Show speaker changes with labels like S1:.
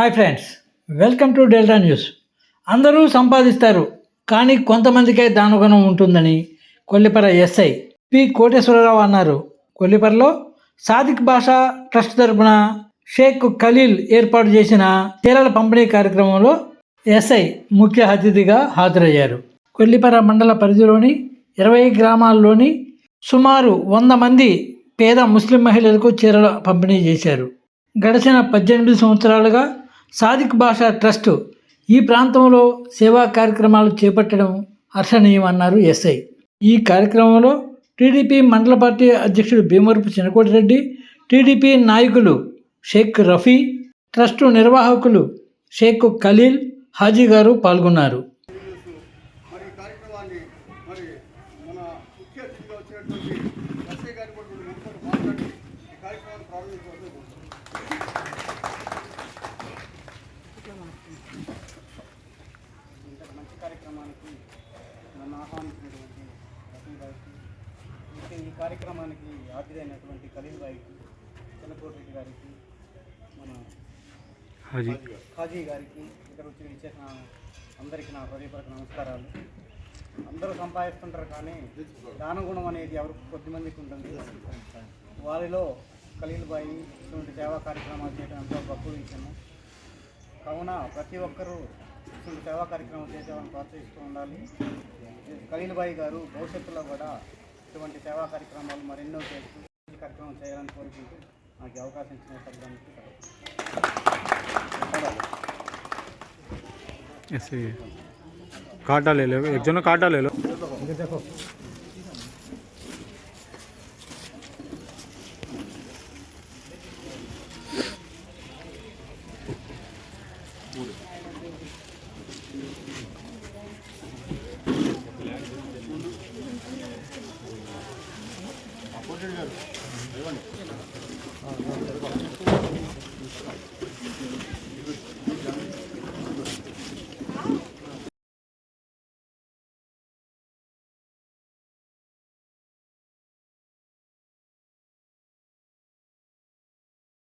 S1: Hi friends welcome to Delta news అందరూ సంపాదిస్తారు కానీ కొంతమందికే దానగుణం ఉంటుందని కొల్లిపర ఎస్ఐ పి కోటేశ్వరరావు అన్నారు. కొల్లిపరలో సాదిక్ భాషా ట్రస్ట్ తరపున షేక్ ఖలీల్ ఏర్పాటు చేసిన చీరల పంపిణీ కార్యక్రమంలో ఎస్ఐ ముఖ్య అతిథిగా హాజరయ్యారు. కొల్లిపర మండల పరిధిలోని ఇరవై గ్రామాల్లోని సుమారు వంద మంది పేద ముస్లిం మహిళలకు చీరల పంపిణీ చేశారు. గడిచిన పద్దెనిమిది సంవత్సరాలుగా సాదిక్ భాషా ట్రస్ట్ ఈ ప్రాంతంలో సేవా కార్యక్రమాలు చేపట్టడం హర్షణీయమన్నారు ఎస్ఐ. ఈ కార్యక్రమంలో టీడీపీ మండల పార్టీ అధ్యక్షుడు భీమవరపు చినకోటిరెడ్డి టీడీపీ నాయకులు షేక్ రఫీ ట్రస్టు నిర్వాహకులు షేక్ ఖలీల్ హాజీ గారు పాల్గొన్నారు.
S2: మరి ఈ కార్యక్రమాన్ని మరి మన ముఖ్య అతిథిగా వచ్చినటువంటి ఎస్ఐ గారి కూడా రెండు నిమిషాలు మాట్లాడి ఈ కార్యక్రమాన్ని ప్రారంభించవలసి కోరుతున్నాను.
S3: ఇంతటి మంచి కార్యక్రమానికి నన్ను ఆహ్వానించినటువంటి రతన్ గారికి ఇంకా ఈ కార్యక్రమానికి హాజరైనటువంటి ఖలీల్ గారికి చిన్నకోటి గారికి మన
S4: హాజీ.
S3: ఖాజీ గారికి ఇక్కడ వచ్చి ఇచ్చేసిన అందరికీ నా హృదయపూర్వక నమస్కారాలు. అందరూ సంపాదిస్తుంటారు కానీ దానగుణం అనేది ఎవరికి కొద్దిమందికి ఉంటుంది వారిలో ఖలీల్ బాయి ఇటువంటి సేవా కార్యక్రమాలు చేయడం ఎంతో గొప్ప విషయము కావున ప్రతి ఒక్కరూ ఇటువంటి సేవా కార్యక్రమాలు చేసే వాళ్ళని ప్రోత్సహిస్తూ ఉండాలి. ఖలీల్ బాయి గారు భవిష్యత్తులో కూడా ఇటువంటి సేవా కార్యక్రమాలు మరెన్నో చేస్తూ ఈ కార్యక్రమం చేయాలని కోరుకుంటూ నాకు ఈ అవకాశం ఇచ్చిన సభ్యులందరికీ
S4: ऐसे काटा ले लो एक जन काटा ले लो 这是没问题，啊，那个。